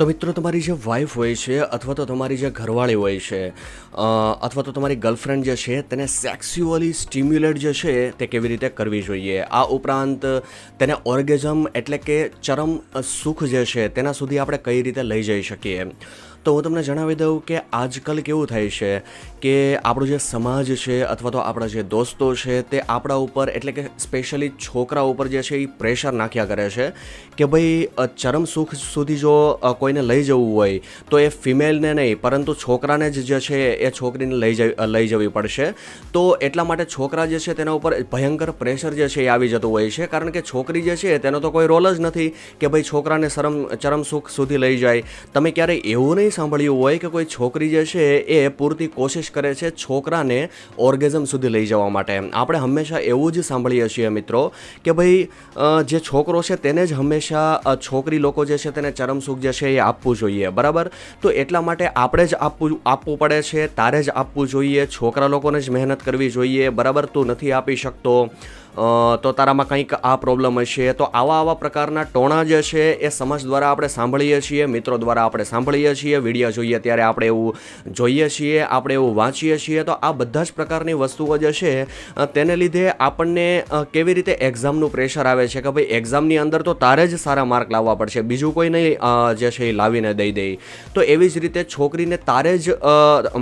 તો મિત્રો તમારી જે વાઈફ હોય છે અથવા તો તમારી જે ઘરવાળી હોય છે અથવા તો તમારી ગર્લફ્રેન્ડ જે છે તેને સેક્સ્યુઅલી સ્ટિમ્યુલેટ જે છે તે કેવી રીતે કરવી જોઈએ? આ ઉપરાંત તેને ઓર્ગેઝમ એટલે કે ચરમ સુખ જે છે તેના સુધી આપણે કઈ રીતે લઈ જઈ શકીએ? તો હું તમને જણાવી દઉં કે આજકાલ કેવું થાય છે કે આપણો જે સમાજ છે અથવા તો આપણા જે દોસ્તો છે તે આપણા ઉપર એટલે કે સ્પેશિયલી છોકરા ઉપર જે છે એ પ્રેશર નાખ્યા કરે છે કે ભાઈ ચરમ સુખ સુધી જો કોઈને લઈ જવું હોય તો એ ફિમેલને નહીં, પરંતુ છોકરાને જ જે છે એ છોકરીને લઈ જવી લઈ જવી પડશે. તો એટલા માટે છોકરા જે છે તેના ઉપર ભયંકર પ્રેશર જે છે એ આવી જતું હોય છે, કારણ કે છોકરી જે છે તેનો તો કોઈ રોલ જ નથી કે ભાઈ છોકરાને શરમ, ચરમ સુખ સુધી લઈ જાય. તમે ક્યારેય એવું નહીં સાંભળ્યું હોય કે કોઈ છોકરી જે છે એ પૂરતી કોશિશ કરે છે છોકરાને ઓર્ગેઝમ સુધી લઈ જવા માટે. આપણે હંમેશા એવું જ સાંભળીએ છીએ મિત્રો કે ભાઈ જે છોકરો છે તેને જ હંમેશા છોકરી લોકો જે છે તેને ચરમસુખ જે છે એ આપવું જોઈએ, બરાબર? તો એટલા માટે આપણે જ આપવું આપવું પડે છે, તારે જ આપવું જોઈએ, છોકરા લોકોને જ મહેનત કરવી જોઈએ, બરાબર? તું નથી આપી શકતો. તો તારામાં કંઈક આ પ્રોબ્લેમ હશે. તો આવા આવા પ્રકારના ટોણા જે છે એ સમાજ દ્વારા આપણે સાંભળીએ છીએ, મિત્રો દ્વારા આપણે સાંભળીએ છીએ, વીડિયો જોઈએ ત્યારે આપણે એવું જોઈએ છીએ, આપણે એવું વાંચીએ છીએ. તો આ બધા જ પ્રકારની વસ્તુઓ જે છે તેને લીધે આપણને કેવી રીતે એક્ઝામનું પ્રેશર આવે છે કે ભાઈ એક્ઝામની અંદર તો તારે જ સારા માર્ક લાવવા પડશે. બીજું કોઈ નહીં જે છે એ લાવીને દઈ દે. તો એવી જ રીતે છોકરીને તારે જ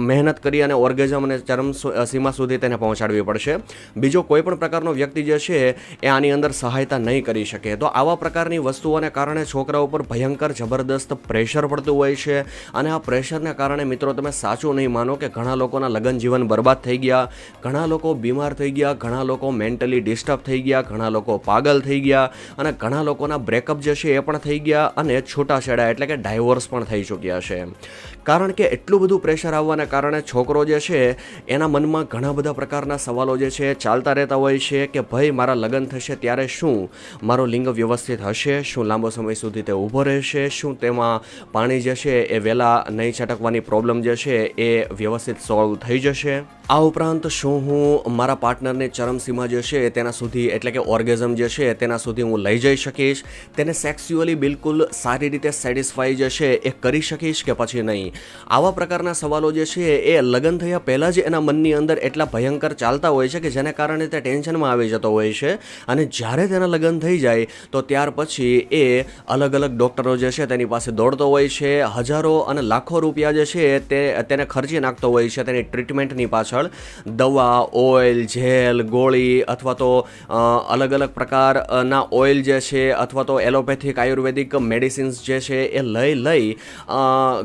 મહેનત કરી અને ઓર્ગેઝમ અને ચરમ સીમા સુધી તેને પહોંચાડવી પડશે. બીજો કોઈ પણ પ્રકારનો વ્યક્તિ જે છે એ આની અંદર સહાયતા નહીં કરી શકે. તો આવા પ્રકારની વસ્તુઓને કારણે છોકરા ઉપર ભયંકર જબરદસ્ત પ્રેશર પડતું હોય છે અને આ પ્રેશરને કારણે મિત્રો તમે સાચું નહીં માનો કે ઘણા લોકોના લગ્ન જીવન બરબાદ થઈ ગયા, ઘણા લોકો બીમાર થઈ ગયા, ઘણા લોકો મેન્ટલી ડિસ્ટર્બ થઈ ગયા, ઘણા લોકો પાગલ થઈ ગયા અને ઘણા લોકોના બ્રેકઅપ જે છે એ પણ થઈ ગયા અને છૂટાછેડા એટલે કે ડાયવોર્સ પણ થઈ ચૂક્યા છે. કારણ કે એટલું બધું પ્રેશર આવવાને કારણે છોકરો જે છે એના મનમાં ઘણા બધા પ્રકારના સવાલો જે છે ચાલતા રહેતા હોય છે કે ભાઈ મારા લગ્ન થશે ત્યારે શું? મારો લિંગ વ્યવસ્થિત હશે? શું લાંબો સમય સુધી તે ઊભો રહેશે? શું તેમાં પાણી જે છે એ વહેલા નહીં છટકવાની પ્રોબ્લેમ જે છે એ વ્યવસ્થિત સોલ્વ થઈ જશે? આ ઉપરાંત શું હું મારા પાર્ટનરની ચરમસીમા જે છે તેના સુધી, એટલે કે ઓર્ગેઝમ જે છે તેના સુધી હું લઈ જઈ શકીશ? તેને સેક્સ્યુઅલી બિલકુલ સારી રીતે સેટિસ્ફાઈ જે છે એ કરી શકીશ કે પછી નહીં? આવા પ્રકારના સવાલો જે છે એ લગ્ન થયા પહેલાં જ એના મનની અંદર એટલા ભયંકર ચાલતા હોય છે કે જેને કારણે તે ટેન્શનમાં આવી જતો હોય છે. અને જ્યારે તેના લગ્ન થઈ જાય, તો ત્યાર પછી એ અલગ અલગ ડૉક્ટરો જે છે તેની પાસે દોડતો હોય છે, હજારો અને લાખો રૂપિયા જે છે તે, તેને ખર્ચી નાખતો હોય છે, તેની ટ્રીટમેન્ટની પાછળ. દવા, ઓઇલ, જેલ, ગોળી અથવા તો અલગ અલગ પ્રકારના ઓઇલ જે છે અથવા તો એલોપેથિક આયુર્વેદિક મેડિસિન્સ જે છે એ લઈ લઈ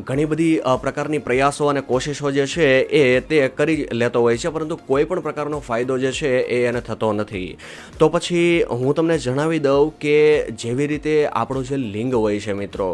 ઘણી બધી પ્રકારની પ્રયાસો અને કોશિશો જે છે એ તે કરી લેતો હોય છે. પરંતુ કોઈ પણ પ્રકારનો ફાયદો જે છે એ એને થતો નથી. તો પછી હું તમને જણાવી દઉં કે જેવી રીતે આપણું જે લિંગ હોય છે મિત્રો,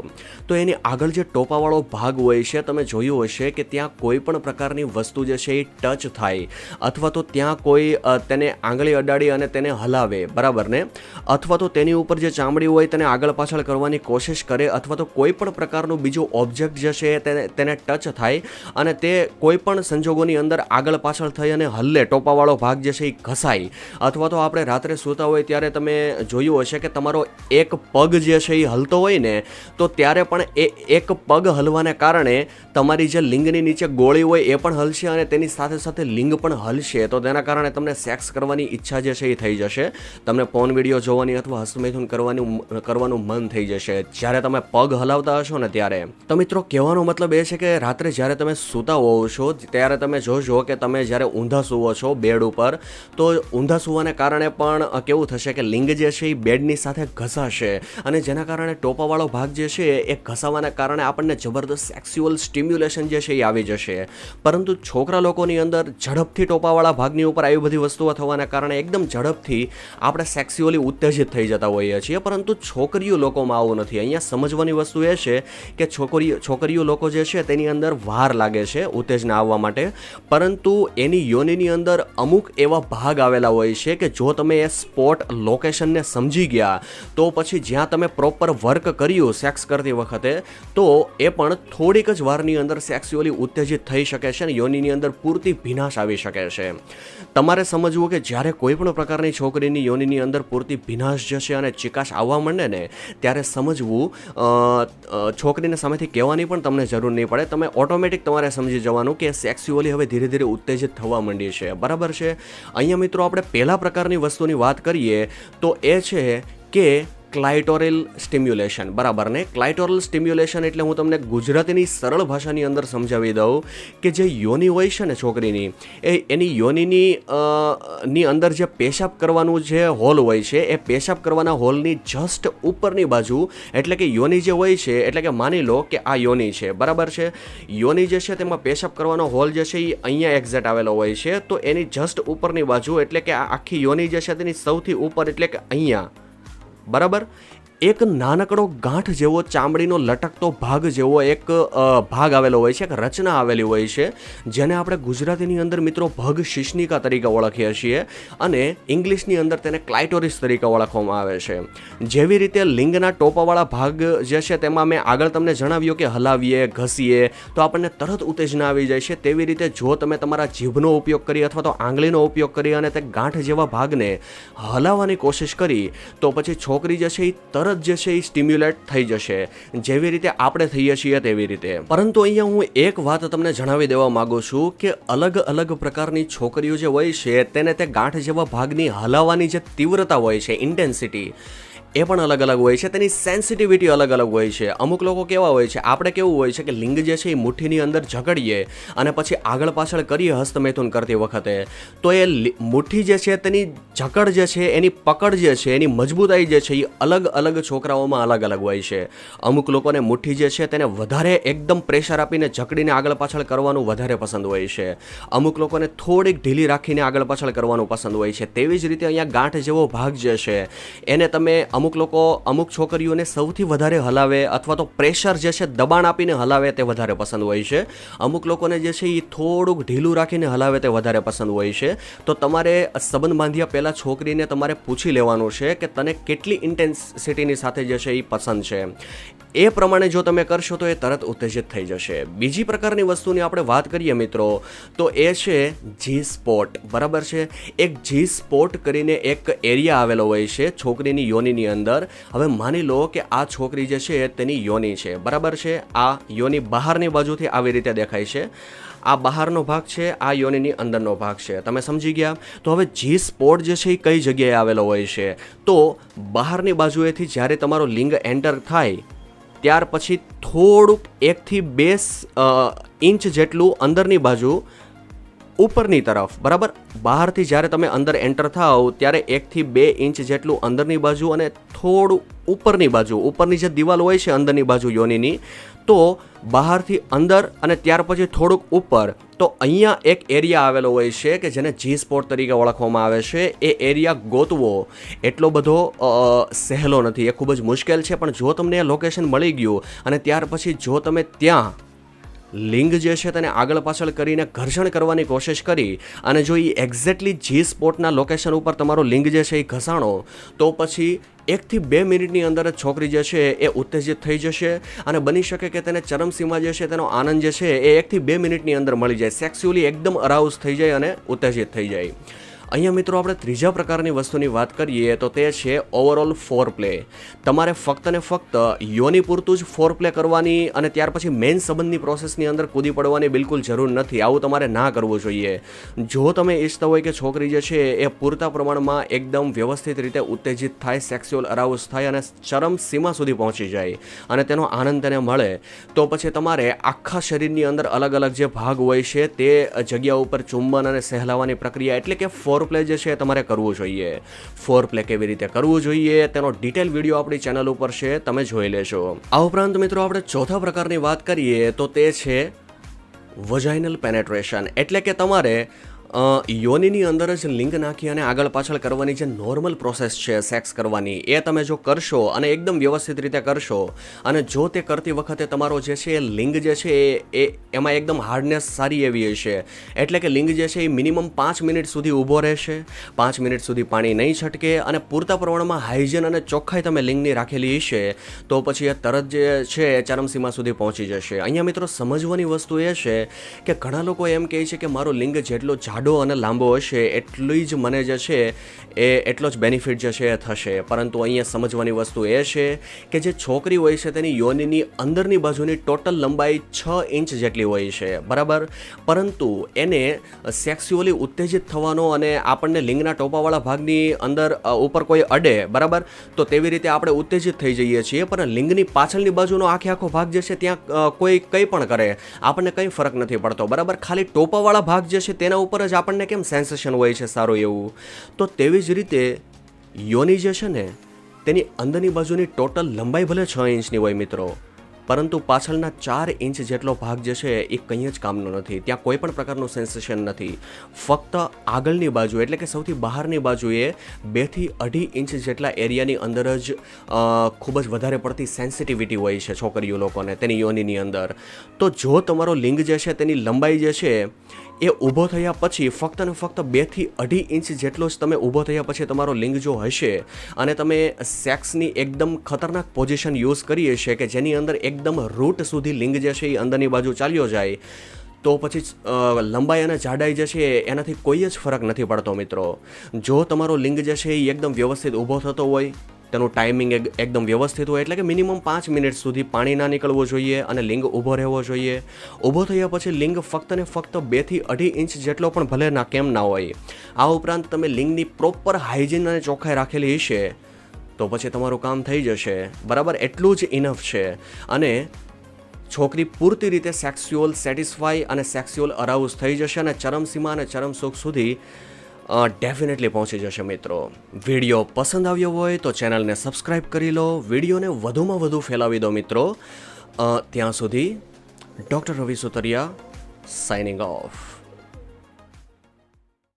તો એની આગળ જે ટોપાવાળો ભાગ હોય છે, તમે જોયું હશે કે ત્યાં કોઈ પણ પ્રકારની વસ્તુ જે છે એ ટચ થાય અથવા તો ત્યાં કોઈ તેને આંગળી અડાડી અને તેને હલાવે, બરાબર ને? અથવા તો તેની ઉપર જે ચામડી હોય તેને આગળ પાછળ કરવાની કોશિશ કરે અથવા તો કોઈ પણ પ્રકારનું બીજું ઓબ્જેક્ટ જે છે તેને તેને ટચ થાય અને તે કોઈ પણ સંજોગોની અંદર આગળ પાછળ થઈ અને હલ્લે, ટોપાવાળો ભાગ જે છે એ ઘસાય. અથવા તો આપણે રાત્રે સૂતા હોય ત્યારે તમે જોયું હશે કે તમારો એક પગ જે છે એ હલતો હોય ને, તો ત્યારે પણ એ એક પગ હલવાને કારણે તમારી જે લિંગની નીચે ગોળી હોય એ પણ હલશે અને તેની સાથે સાથે લિંગ પણ હલશે, તો તેના કારણે તમને સેક્સ કરવાની ઈચ્છા જે છે એ થઈ જશે. તમને ફોન વીડિયો જોવાની અથવા હસ્તમૈથુન કરવાનું કરવાનું મન થઈ જશે. જ્યારે તમે પગ હલાવતા હશો ને ત્યારે. તો મિત્રો, કહેવાનો મતલબ એ છે કે રાત્રે જ્યારે તમે સૂતા હોવ છો, ત્યારે તમે જોશો કે તમે જ્યારે ઊંધા સૂવો છો બેડ ઉપર, તો ઊંધા સૂવાને કારણે પણ કેવું થશે કે લિંગ જે છે એ બેડની સાથે ઘસાશે અને જેના કારણે ટોપાવાળો ભાગ જે છે એ ઘસાવાના કારણે આપણને જબરદસ્ત સેક્સ્યુઅલ સ્ટિમ્યુલેશન જે છે એ આવી જશે. પરંતુ છોકરા લોકોની અંદર ઝડપથી ટોપાવાળા ભાગની ઉપર આવી બધી વસ્તુઓ થવાના કારણે એકદમ ઝડપથી આપણે સેક્સ્યુઅલી ઉત્તેજિત થઈ જતા હોઈએ છીએ, પરંતુ છોકરીઓ લોકોમાં આવું નથી. અહીંયા સમજવાની વસ્તુ એ છે કે છોકરીઓ છોકરીઓ લોકો જે છે તેની અંદર વાર લાગે છે ઉત્તેજના આવવા માટે, પરંતુ એની યોનિની અંદર અમુક એવા ભાગ આવેલા હોય છે કે જો તમે એ સ્પોટ લોકેશનને સમજી ગયા, તો પછી જ્યાં તમે પ્રોપર વર્ક કર્યું સેક્સ કરતી વખતે, તો એ પણ થોડીક જ વારની અંદર સેક્સ્યુઅલી ઉત્તેજિત થઈ શકે છે અને યોનિની અંદર પૂરતી ભીનાશ આવી શકે છે. તમારે સમજવું કે જ્યારે કોઈ પણ પ્રકારની છોકરીની યોનિની અંદર પૂરતી ભીનાશ જશે અને ચિકાશ આવવા માંડે ને, ત્યારે સમજવું છોકરીને સામેથી કહેવાની પણ તમને જરૂર નહીં પડે. તમે ઓટોમેટિક તમારે સમજી જવાનું કે સેક્સ્યુઅલી હવે ધીરે ધીરે ઉત્તેજિત થવા માંડી છે. બરાબર છે? અહીંયા મિત્રો, આપણે પહેલા પ્રકારની વસ્તુની વાત કરીએ તો એ છે કે ક્લાઇટોરલ સ્ટિમ્યુલેશન. બરાબર ને? ક્લાઇટોરલ સ્ટિમ્યુલેશન એટલે હું તમને ગુજરાતીની સરળ ભાષાની અંદર સમજાવી દઉં કે જે યોની હોય છે ને છોકરીની, એ એની યોનીની ની અંદર જે પેશાબ કરવાનું જે હોલ હોય છે, એ પેશાબ કરવાના હોલની જસ્ટ ઉપરની બાજુ, એટલે કે યોની જે હોય છે, એટલે કે માની લો કે આ યોની છે. બરાબર છે? યોની જે છે તેમાં પેશાબ કરવાનો હોલ જે છે એ અહીંયા એક્ઝેક્ટ આવેલો હોય છે, તો એની જસ્ટ ઉપરની બાજુ, એટલે કે આ આખી યોની જે છે તેની સૌથી ઉપર, એટલે કે અહીંયા. બરાબર? એક નાનકડો ગાંઠ જેવો ચામડીનો લટકતો ભાગ જેવો એક ભાગ આવેલો હોય છે, એક રચના આવેલી હોય છે, જેને આપણે ગુજરાતીની અંદર મિત્રો ભગ શિશ્નિકા તરીકે ઓળખીએ છીએ અને ઇંગ્લિશની અંદર તેને ક્લાઇટોરિસ તરીકે ઓળખવામાં આવે છે. જેવી રીતે લિંગના ટોપાવાળા ભાગ જે છે તેમાં મેં આગળ તમને જણાવ્યું કે હલાવીએ, ઘસીએ, તો આપણને તરત ઉત્તેજના આવી જાય છે. તેવી રીતે જો તમે તમારા જીભનો ઉપયોગ કરી અથવા તો આંગળીનો ઉપયોગ કરી અને તે ગાંઠ જેવા ભાગને હલાવવાની કોશિશ કરી, તો પછી છોકરી જે છે એ તરત જે છે એ સ્ટિમ્યુલેટ થઈ જશે. જેવી રીતે આપણે થઈએ છીએ તેવી રીતે. પરંતુ અહીંયા હું એક વાત તમને જણાવી દેવા માંગુ છું કે અલગ અલગ પ્રકારની છોકરીઓ જે હોય છે, તેને તે ગાંઠ જેવા ભાગની હલાવવાની જે તીવ્રતા હોય છે ઇન્ટેન્સિટી એ પણ અલગ અલગ હોય છે. તેની સેન્સિટિવિટી અલગ અલગ હોય છે. અમુક લોકો કેવા હોય છે, આપણે કેવું હોય છે કે લિંગ જે છે એ મુઠ્ઠીની અંદર ઝગડીએ અને પછી આગળ પાછળ કરીએ હસ્તમૈથુન કરતી વખતે, તો એ મુઠ્ઠી જે છે તેની જકડ જે છે, એની પકડ જે છે, એની મજબૂતાઈ જે છે એ અલગ અલગ છોકરાઓમાં અલગ અલગ હોય છે. અમુક લોકોને મુઠ્ઠી જે છે, તેને વધારે એકદમ પ્રેશર આપીને જકડીને આગળ પાછળ કરવાનું વધારે પસંદ હોય છે. અમુક લોકોને થોડીક ઢીલી રાખીને આગળ પાછળ કરવાનું પસંદ હોય છે. તેવી જ રીતે અહીંયા ગાંઠ જેવો ભાગ જે છે, એને તમે અમુક લોકો, અમુક છોકરીઓને સૌથી વધારે હલાવે અથવા તો પ્રેશર જે છે, દબાણ આપીને હલાવે તે વધારે પસંદ હોય છે. અમુક લોકોને જે છે એ થોડુંક ઢીલું રાખીને હલાવે તે વધારે પસંદ હોય છે. તો તમારે સંબંધ બાંધ્યા પહેલાં છોકરીને તમારે પૂછી લેવાનું છે કે તને કેટલી ઇન્ટેન્સિટીની સાથે જે છે એ પસંદ છે. એ પ્રમાણે જો તમે કરશો તો એ તરત ઉત્તેજિત થઈ જશે. બીજી પ્રકારની વસ્તુની આપણે વાત કરીએ મિત્રો, તો એ છે જી સ્પોટ બરાબર છે? એક જી સ્પોટ કરીને એક એરિયા આવેલો હોય છે છોકરીની યોનિની અંદર. હવે માની લો કે આ છોકરી જે છે તેની યોની છે. બરાબર છે? આ યોની બહારની બાજુથી આવી રીતે દેખાય છે. આ બહારનો ભાગ છે, આ યોનિની અંદરનો ભાગ છે. તમે સમજી ગયા? તો હવે જી સ્પોટ જે છે એ કઈ જગ્યાએ આવેલો હોય છે? તો બહારની બાજુએથી જ્યારે તમારો લિંગ એન્ટર થાય, ત્યાર પછી થોડુંક એકથી બે ઇંચ જેટલું અંદરની બાજુ ઉપરની તરફ, બરાબર? બહારથી જ્યારે તમે અંદર એન્ટર થાઓ, ત્યારે એકથી બે ઇંચ જેટલું અંદરની બાજુ અને થોડું ઉપરની બાજુ, ઉપરની જે દિવાલ હોય છે અંદરની બાજુ યોનીની, તો બહારથી અંદર અને ત્યાર પછી થોડુંક ઉપર, તો અહીંયા એક એરિયા આવેલો હોય છે કે જેને જી સ્પોટ તરીકે ઓળખવામાં આવે છે. એ એરિયા ગોતવો. એટલો બધો સહેલો નથી. એ ખૂબ જ મુશ્કેલ છે, પણ જો તમને એ લોકેશન મળી ગયું અને ત્યાર પછી જો તમે ત્યાં લિંગ જે છે તેને આગળ પાછળ કરીને ઘર્ષણ કરવાની કોશિશ કરી અને જો એ એક્ઝેક્ટલી જી સ્પોટના લોકેશન ઉપર તમારો લિંગ જે છે એ ઘસાણો, તો પછી એકથી બે મિનિટની અંદર જ છોકરી જે છે એ ઉત્તેજિત થઈ જશે અને બની શકે કે તેને ચરમસીમા જે છે તેનો આનંદ જે છે એ એકથી બે મિનિટની અંદર મળી જાય. સેક્સ્યુઅલી એકદમ અરાઉઝ થઈ જાય અને ઉત્તેજિત થઈ જાય. અહીંયા મિત્રો આપણે ત્રીજા પ્રકારની વસ્તુની વાત કરીએ તો તે છે ઓવરઓલ ફોર પ્લે તમારે ફક્ત ને ફક્ત યોની પૂરતું જ ફોર પ્લે કરવાની અને ત્યાર પછી મેઇન સંબંધની પ્રોસેસની અંદર કૂદી પડવાની બિલકુલ જરૂર નથી. આવું તમારે ના કરવું જોઈએ. જો તમે ઈચ્છતા હોય કે છોકરી જે છે એ પૂરતા પ્રમાણમાં એકદમ વ્યવસ્થિત રીતે ઉત્તેજિત થાય સેક્સ્યુઅલ અરાઉઝ થાય અને ચરમ સીમા સુધી પહોંચી જાય અને તેનો આનંદ તેને મળે, તો પછી તમારે આખા શરીરની અંદર અલગ અલગ જે ભાગ હોય છે તે જગ્યા ઉપર ચુંબન અને સહેલાવાની પ્રક્રિયા એટલે કે ફોર પ્લે જે છે તમારે કરવું જોઈએ. ફોર પ્લે કેવી રીતે કરવું જોઈએ, તેનો ડિટેલ વીડિયો આપણી ચેનલ ઉપર છે, તમે જોઈ લેશો આ ઉપરાંત મિત્રો આપણે ચોથા પ્રકારની વાત કરીએ તો તે છે વજાઇનલ પેનેટ્રેશન એટલે કે તમારે યોનિની અંદર જ લિંગ નાખી અને આગળ પાછળ કરવાની જે નોર્મલ પ્રોસેસ છે, સેક્સ કરવાની, એ તમે જો કરશો અને એકદમ વ્યવસ્થિત રીતે કરશો અને જો તે કરતી વખતે તમારો જે છે, એ લિંગ જે છે, એ- એ, એમાં એકદમ હાર્ડનેસ સારી એવી હશે. એટલે કે લિંગ જે છે, એ મિનિમમ પાંચ મિનિટ સુધી ઊભો રહેશે, પાંચ મિનિટ સુધી પાણી નહીં છટકે અને પૂરતા પ્રમાણમાં હાઇજન અને ચોખ્ખાઈ તમે લિંગની રાખેલી હશે, તો પછી એ તરત જે છે, એ ચરમસીમા સુધી પહોંચી જશે. અહીંયા મિત્રો સમજવાની વસ્તુ એ છે કે ઘણા લોકો એમ કહે છે કે મારો લિંગ જેટલો જાડો અને લાંબો હશે એટલી જ મને જે છે એ એટલો જ બેનિફિટ જે છે એ થશે. પરંતુ અહીંયા સમજવાની વસ્તુ એ છે કે જે છોકરી હોય છે તેની યોનિની અંદરની બાજુની ટોટલ લંબાઈ છ ઇંચ જેટલી હોય છે. બરાબર? પરંતુ એને સેક્સ્યુઅલી ઉત્તેજિત થવાનો અને આપણને લિંગના ટોપાવાળા ભાગની અંદર ઉપર કોઈ અડે, બરાબર? તો તેવી રીતે આપણે ઉત્તેજિત થઈ જઈએ છીએ, પણ લિંગની પાછળની બાજુનો આખે આખો ભાગ જે છે ત્યાં કોઈ કંઈ પણ કરે. આપણને કંઈ ફરક નથી પડતો, બરાબર? ખાલી ટોપાવાળા ભાગ જે છે તેના ઉપર જ આપણને કેમ સેન્સેશન હોય છે સારું એવું? તો તેવી જ રીતે યોની જે છે ને, તેની અંદરની બાજુની ટોટલ લંબાઈ ભલે છ ઇંચની હોય મિત્રો. પરંતુ પાછળના ચાર ઇંચ જેટલો ભાગ જે છે, એ કંઈ જ કામનો નથી. ત્યાં કોઈ પણ પ્રકારનું સેન્સેશન નથી. ફક્ત આગળની બાજુ, એટલે કે સૌથી બહારની બાજુએ બેથી અઢી ઇંચ જેટલા એરિયાની અંદર જ ખૂબ જ વધારે પડતી સેન્સિટિવિટી હોય છે છોકરીઓ લોકોને, તેની યોનિની અંદર. તો જો તમારો લિંગ જે છે, તેની લંબાઈ જે છે, એ ઊભો થયા પછી ફક્ત ને ફક્ત બેથી અઢી ઇંચ જેટલો જ તમે ઊભો થયા પછી તમારો લિંગ જો હશે અને તમે સેક્સની એકદમ ખતરનાક પોઝિશન યુઝ કરી હશે કે જેની અંદર એકદમ રૂટ સુધી લિંગ જે છે એ અંદરની બાજુ ચાલ્યો જાય, તો પછી લંબાઈ અને જાડાઈ જે છે એનાથી કોઈ જ ફરક નથી પડતો મિત્રો. જો તમારો લિંગ જે છે એ એકદમ વ્યવસ્થિત ઊભો થતો હોય, તેનું ટાઈમિંગ એકદમ વ્યવસ્થિત હોય એટલે કે મિનિમમ પાંચ મિનિટ સુધી પાણી ના નીકળવું જોઈએ અને લિંગ ઊભો રહેવો જોઈએ. ઊભો થયા પછી લિંગ ફક્ત ને ફક્ત બેથી અઢી ઇંચ જેટલો પણ ભલે ના, કેમ ના હોય. આ ઉપરાંત તમે લિંગની પ્રોપર હાઇજીન અને ચોખ્ખાઈ રાખેલી હશે તો પછી તમારું કામ થઈ જશે. બરાબર? એટલું જ ઇનફ છે. અને છોકરી પૂરતી રીતે સેક્સ્યુઅલ સેટિસ્ફાઈ અને સેક્સ્યુઅલ અરાઉઝ થઈ જશે અને ચરમસીમા અને ચરમસુખ સુધી ડેફિનેટલી પહોંચી જશે મિત્રો. વીડિયો પસંદ આવ્યો હોય તો ચેનલને સબસ્ક્રાઈબ કરી લો. વિડીયોને વધુમાં વધુ ફેલાવી દો મિત્રો. ત્યાં સુધી doctor Ravi Sutariya signing off